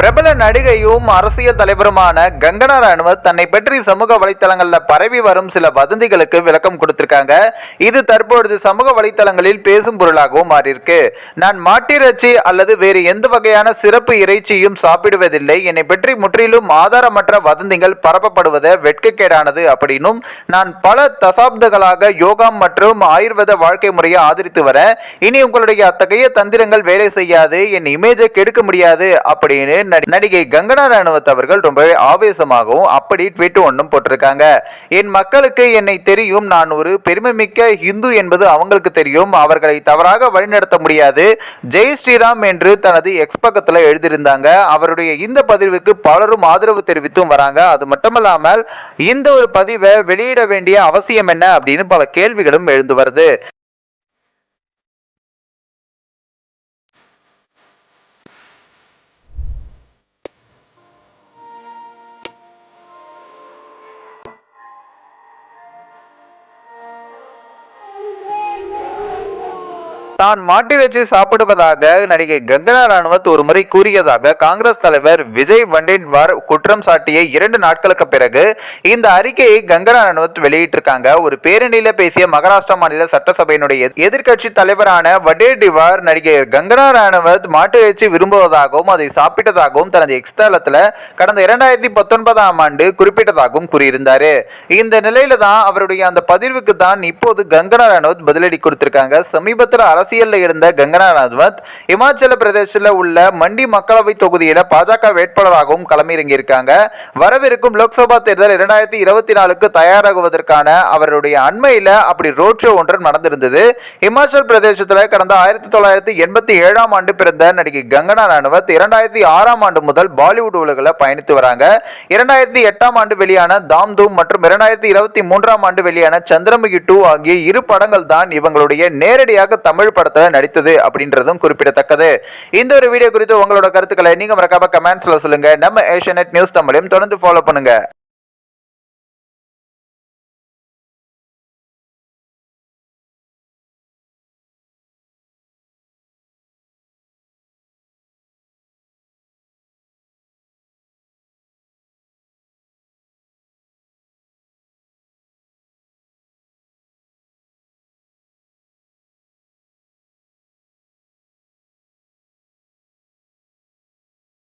பிரபல நடிகையும் அரசியல் தலைவருமான கங்கனா ராணுவ தன்னை பற்றி சமூக வலைத்தளங்களில் பரவி வரும் சில வதந்திகளுக்கு விளக்கம் கொடுத்திருக்காங்க. இது தற்பொழுது சமூக வலைத்தளங்களில் பேசும் பொருளாகவும் மாறியிருக்கு. நான் மாட்டிறைச்சி அல்லது வேறு எந்த வகையான சிறப்பு இறைச்சியும் சாப்பிடுவதில்லை. என்னை பற்றி முற்றிலும் ஆதாரமற்ற வதந்திகள் பரப்பப்படுவது வெட்கக்கேடானது அப்படின்னும் நான் பல தசாப்தங்களாக யோகா மற்றும் ஆயுர்வேத வாழ்க்கை முறையை ஆதரித்து வர இனி உங்களுடைய அத்தகைய தந்திரங்கள் வேலை செய்யாது. என் இமேஜை கெடுக்க முடியாது அப்படின்னு நடிகை கங்கனா ராணுவத் அவர்கள் ரொம்பவே ஆவேசமாகவும் அப்படி ட்வீட் ஒன்றும் போட்டிருக்காங்க. என் மக்களுக்கு என்னை தெரியும் நான் ஒரு பெருமைமிக்க ஹிந்து என்பது அவங்களுக்கு தெரியும். அவர்களை தவறாக வழிநடத்த முடியாது. ஜெய் ஸ்ரீராம் என்று தனது எக்ஸ் பக்கத்தில் எழுதியிருந்தாங்க. அவருடைய இந்த பதிவுக்கு பலரும் ஆதரவு தெரிவித்தும் வராங்க. அது மட்டுமல்லாமல் இந்த ஒரு பதிவை வெளியிட வேண்டிய அவசியம் என்ன அப்படின்னு பல கேள்விகளும் எழுந்து வருது. தான் மாட்டிறைச்சி சாப்பிடுவதாக நடிகை கங்கனா ராணுவத் ஒரு முறை கூறியதாக காங்கிரஸ் தலைவர் விஜய் வண்டேன்வார் குற்றம் சாட்டிய இரண்டு நாட்களுக்கு பிறகு இந்த அறிக்கையை கங்கனா ராணுவத் வெளியிட்டிருக்காங்க. ஒரு பேரணியில பேசிய மகாராஷ்டிரா மாநில சட்டசபையினுடைய எதிர்க்கட்சி தலைவரான வடேடிவார் நடிகை கங்கனா ராணுவத் மாட்டு இறைச்சி விரும்புவதாகவும் அதை சாப்பிட்டதாகவும் தனது எக்ஸ் தளத்துல கடந்த இரண்டாயிரத்தி பத்தொன்பதாம் ஆண்டு குறிப்பிட்டதாகவும் கூறியிருந்தாரு. இந்த நிலையில தான் அவருடைய அந்த பதிவுக்கு தான் இப்போது கங்கனா ராணுவத் பதிலடி கொடுத்திருக்காங்க. சமீபத்தில் அரசியலில் இருந்த கங்கனா ரனவத் இமாச்சல பிரதேசத்தில் உள்ள மண்டி மக்களவை தொகுதியில பாஜக வேட்பாளராகவும் களமிறங்கியிருக்காங்க. வரவிருக்கும் லோக்சபா தேர்தல் இரண்டாயிரத்தி இருபத்தி நாலுக்கு தயாராகுவதற்கான அவருடைய அண்மையில அப்படி ரோட் ஷோ ஒன்று நடந்திருந்தது. இமாச்சல் பிரதேசத்தில் கடந்த ஆயிரத்தி தொள்ளாயிரத்தி எண்பத்தி ஏழாம் ஆண்டு பிறந்த நடிகை கங்கனா ரனவத் இரண்டாயிரத்தி ஆறாம் ஆண்டு முதல் பாலிவுட் உலகில் பயணித்து வராங்க. இரண்டாயிரத்தி எட்டாம் ஆண்டு வெளியான தாம் தூம் மற்றும் இரண்டாயிரத்தி இருபத்தி மூன்றாம் ஆண்டு வெளியான சந்திரமுகி டூ ஆகிய இரு படங்கள் தான் இவங்களுடைய நேரடியாக தமிழ் படத்தில் நடித்தது அப்படின்றதும் குறிப்பிடத்தக்கது. இந்த ஒரு வீடியோ குறித்து உங்களோட கருத்துக்களை நீங்க மறக்காம கமெண்ட்ஸில் சொல்லுங்க. நம்ம ஏஷியநெட் நியூஸ் தமிழையும் தொடர்ந்து ஃபாலோ பண்ணுங்க.